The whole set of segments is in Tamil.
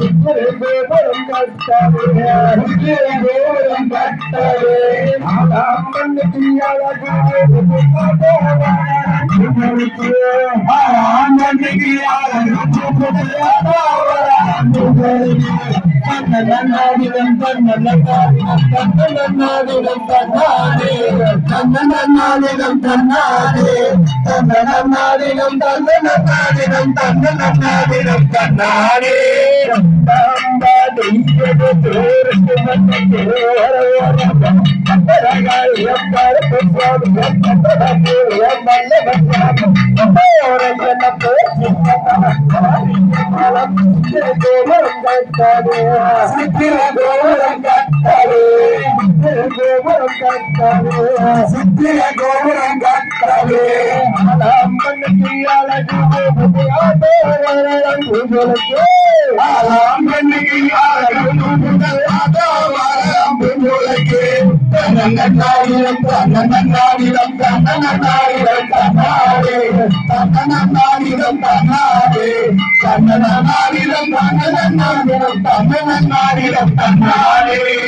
ஒன்னாம் வாடி எதிர்த்து ஒன்ன போவார் தன்னநாடிடம் தன்னநாடிடம் தன்னநாடிடம் தன்னாடே தன்னநாடிடம் தன்னாடே தன்னநாடிடம் தன்னநாடிடம் தன்னநாடிடம் கோபுரம் கட்டவே கோபுரம் கட்டவே சித்திர கோபுரம் கட்டவே ஆலாம் கண்ணுக்கு தன்னநாடிடம் தன்னநாடிடம் தன்னநாடிடம் தன்னாடே தன்னநாடிடம் தன்னாடே தன்னநாடிடம் தன்னநாடிடம்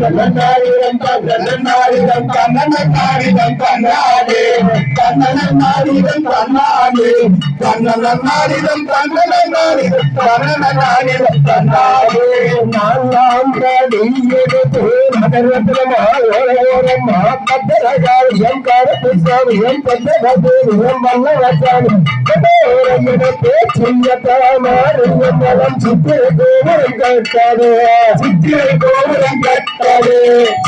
கண்ணனாரிடம் கண்ணனாரிடம் கண்ணனாரிடம் கண்ணாடே கண்ணனாரிடம் கண்ணாடே கண்ணனாரிடம் கண்ணனாரிடம் கண்ணனாரிடம் கண்ணாடே நாலாம் எடுத்து நகரத்திலும் பத்திரகாரியம் கருப்புசாமியம் பத்திரபூரியம் வல்லவசாமி சின்னதாமாரியம் சித்திர கோபுரம் கட்டாதே சித்திர கோபுரம் கட்டாதே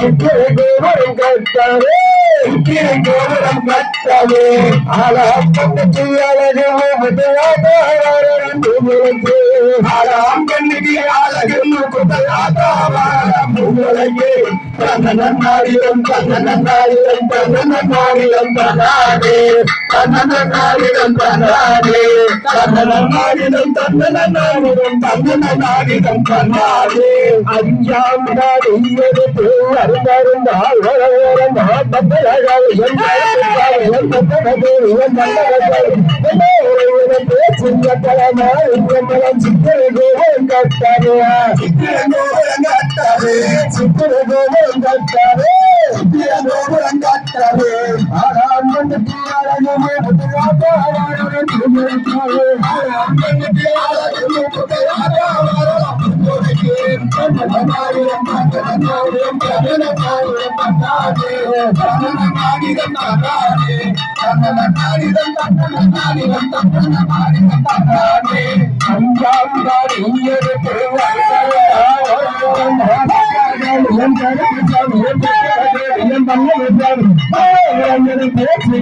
சித்திர கோபுரம் கட்டாதே சித்திர கோபுரம் கட்டாதே ஆலா பக்கத்து அழகு. முதலாக உங்களுக்கு தன்னநாடிடம் தன்னநாடிடம் தன்னநாடிடம் தன்னாடே தன்னநாடிடம் தன்னாடே தன்னநாடிடம் தன்னநாடிடம் தன்னநாடிடம் தன்னாடே அஞ்சாம் நாடு எடுத்து அருந்தாருந்தால் வளவரம் பத்தலகால் சின்னத்தலமாம் சித்திர என் கட்டாரே சித்திர கோபம் சித்திர சித்திர கண்ணனாரிடம் கண்ணாடே கண்ணனாரிடம் கண்ணனாரிடம் கண்ணனாரிடம் கண்ணாடே அஞ்சாம் நாள் இயறு பேச்சு